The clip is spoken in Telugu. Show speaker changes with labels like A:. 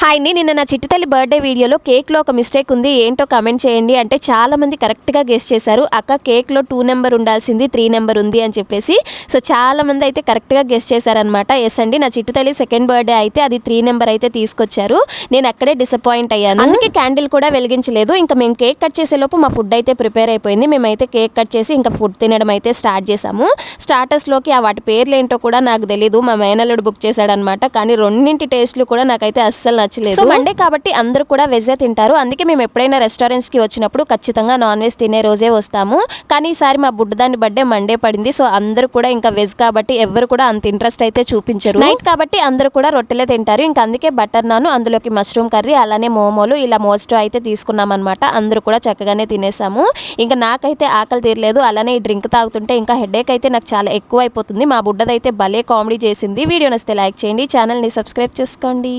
A: హాయ్ అండి నిన్న నా చిట్టి తల్లి బర్త్డే వీడియోలో కేక్లో ఒక మిస్టేక్ ఉంది. ఏంటో కమెంట్ చేయండి. అంటే చాలా మంది కరెక్ట్గా గెస్ చేశారు. అక్క కేక్లో టూ నెంబర్ ఉండాల్సింది త్రీ నెంబర్ ఉంది అని చెప్పేసి. సో చాలా మంది అయితే కరెక్ట్గా గెస్ చేశారనమాట ఎస్ అండి నా చిట్టి తల్లి సెకండ్ బర్త్డే అయితే అది త్రీ నెంబర్ అయితే తీసుకొచ్చారు. నేను అక్కడే డిసప్పాయింట్ అయ్యాను. అందుకే క్యాండిల్ కూడా వెలిగించలేదు. ఇంకా మేము కేక్ కట్ చేసేలోపు మా ఫుడ్ అయితే ప్రిపేర్ అయిపోయింది. మేమైతే కేక్ కట్ చేసి ఇంకా ఫుడ్ తినడం అయితే స్టార్ట్ చేశాము. స్టార్టర్స్లోకి ఆ వాటి పేర్లు ఏంటో కూడా నాకు తెలియదు మా మేనల్లుడు బుక్ చేశాడనమాట కానీ రెండింటి టేస్ట్లు కూడా నాకైతే అస్సలు నచ్చలేదు. సో మండే కాబట్టి అందరూ కూడా వెజ్ తింటారు. అందుకే మేము ఎప్పుడైనా రెస్టారెంట్స్కి వచ్చినప్పుడు ఖచ్చితంగా నాన్ వెజ్ తినే రోజే వస్తాము. కానీ ఈసారి మా బుడ్డదాని బర్త్డే మండే పడింది. సో అందరూ కూడా ఇంకా వెజ్ కాబట్టి ఎవరు కూడా అంత ఇంట్రెస్ట్ అయితే చూపించరు. నైట్ కాబట్టి అందరూ కూడా రొట్టెలే తింటారు. ఇంకా అందుకే బటర్ నాను అందులోకి మష్రూమ్ కర్రీ అలానే మోమోలు ఇలా మోస్టో అయితే తీసుకున్నాం అనమాట అందరూ కూడా చక్కగానే తినేసాము. ఇంకా నాకైతే ఆకలి తీరలేదు. అలానే ఈ డ్రింక్ తాగుతుంటే ఇంకా హెడేక్ అయితే నాకు చాలా ఎక్కువ అయిపోతుంది మా బుడ్డదైతే భలే కామెడీ చేసింది. వీడియో నచ్చితే లైక్ చేయండి. ఛానల్ని సబ్స్క్రైబ్ చేసుకోండి.